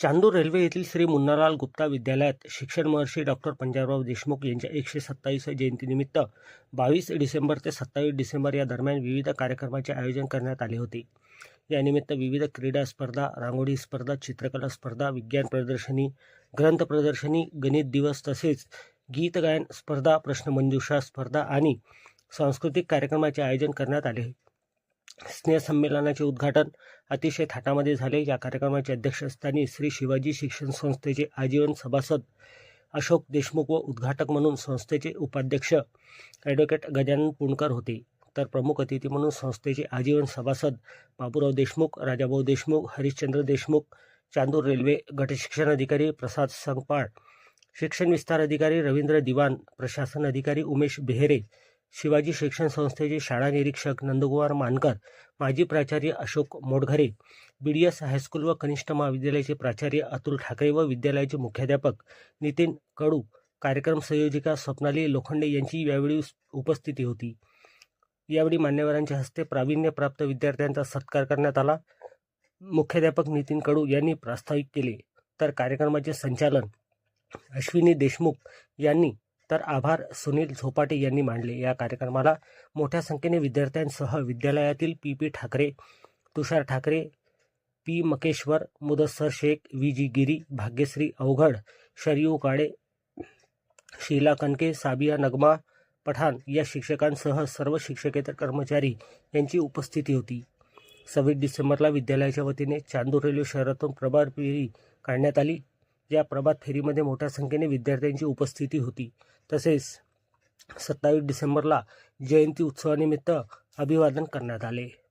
Chandur railway येथील श्री मुन्नालाल गुप्ता विद्यालयात शिक्षण महर्षी डॉक्टर पंजाबराव देशमुख यांच्या एकशे सत्तावीसव्या जयंतीनिमित्त बावीस डिसेंबर ते सत्तावीस डिसेंबर या दरम्यान विविध कार्यक्रमाचे आयोजन करण्यात आले होते. यानिमित्त विविध क्रीडा स्पर्धा रांगोळी स्पर्धा चित्रकला स्पर्धा विज्ञान प्रदर्शनी ग्रंथ प्रदर्शनी गणित दिवस तसेच गीतगायन स्पर्धा प्रश्नमंजुषा स्पर्धा आणि सांस्कृतिक कार्यक्रमाचे आयोजन करण्यात आले. स्नेहसंमेलनाचे उद्घाटन अतिशय थाटामध्ये झाले. या कार्यक्रमाच्या अध्यक्षस्थानी श्री शिवाजी शिक्षण संस्थेचे आजीवन सभासद अशोक देशमुख व उद्घाटक म्हणून संस्थेचे उपाध्यक्ष ॲडव्होकेट गजानन पुणकर होते. तर प्रमुख अतिथी म्हणून संस्थेचे आजीवन सभासद बाबूराव देशमुख राजाभाऊ देशमुख हरिश्चंद्र देशमुख चांदूर रेल्वे गटशिक्षण अधिकारी प्रसाद संगपाळ शिक्षण विस्तार अधिकारी रवींद्र दिवान प्रशासन अधिकारी उमेश बेहेरे शिवाजी शिक्षण संस्थेचे शाळा निरीक्षक नंदकुमार मानकर माजी प्राचार्य Ashok Modghare B D S high school व कनिष्ठ महाविद्यालयाचे प्राचार्य अतुल ठाकरे व विद्यालयाचे मुख्याध्यापक नितीन कडू कार्यक्रम संयोजिका स्वप्नाली लोखंडे यांची यावेळी उपस्थिती होती. यावेळी मान्यवरांच्या हस्ते प्रावीण्यप्राप्त विद्यार्थ्यांचा सत्कार करण्यात आला. मुख्याध्यापक नितीन कडू यांनी प्रास्ताविक केले. तर कार्यक्रमाचे संचालन अश्विनी देशमुख यांनी तर आभार सुनील झोपाटे यांनी मांडले या कार्यक्रमाला. मोठ्या संख्येने विद्यार्थ्यांसह विद्यालयातील P P Thakre Tushar Thakre P Makeshwar Mudassar Shaikh V G Giri Bhagyashree Avghad Sharayu Kale Sheila कनके साबिया नगमा पठाण या शिक्षकांसह सर्व शिक्षकेतर कर्मचारी यांची उपस्थिती होती. सव्वीस डिसेंबरला विद्यालयाच्या वतीने चांदूर रेल्वे शहरातून प्रभार फेरी काढण्यात आली. या प्रभात फेरीमध्ये मोठ्या संख्येने विद्यार्थ्यांची उपस्थिती होती. तसेच सत्तावीस डिसेंबरला जयंती उत्सवानिमित्त अभिवादन करण्यात आले.